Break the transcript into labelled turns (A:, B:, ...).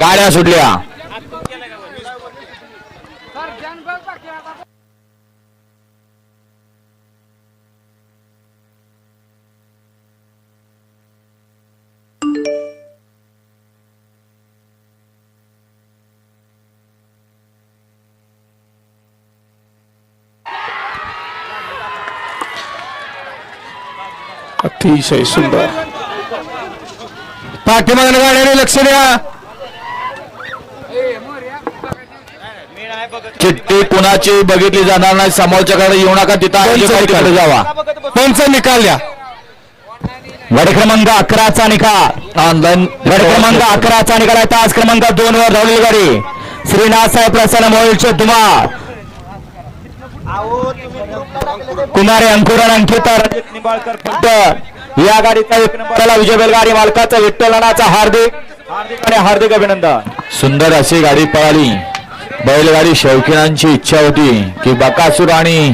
A: गाड्या सुटल्या.
B: अतिशय सुंदर.
A: पाठीमागल्या गाड्याने लक्ष द्या. चिठ्ठी कुणाची बघितली जाणार नाही समोरच्याकडे येऊ नका तिथं जावा.
B: पंच निकाल द्या.
A: गड क्रमांक अकराचा निकाल. ऑनलाईन गड क्रमांक अकराचा निकाल आहे तास क्रमांक दोन वर धावलेली गाडी. श्रीनाथ साहेब प्रसन्न मोहिलचे तुम्हा कुमारी अंकुरण अंकिता निंबाळकर या गाडीचा एक नंबरला विजय बैलगाडी मालकाचा विठ्ठलनाचा हार्दिक. हार्दिक आणि हार्दिक अभिनंदन. सुंदर अशी गाडी पळाली. बैलगाडी शौकीनांची इच्छा होती की बकासूर आणि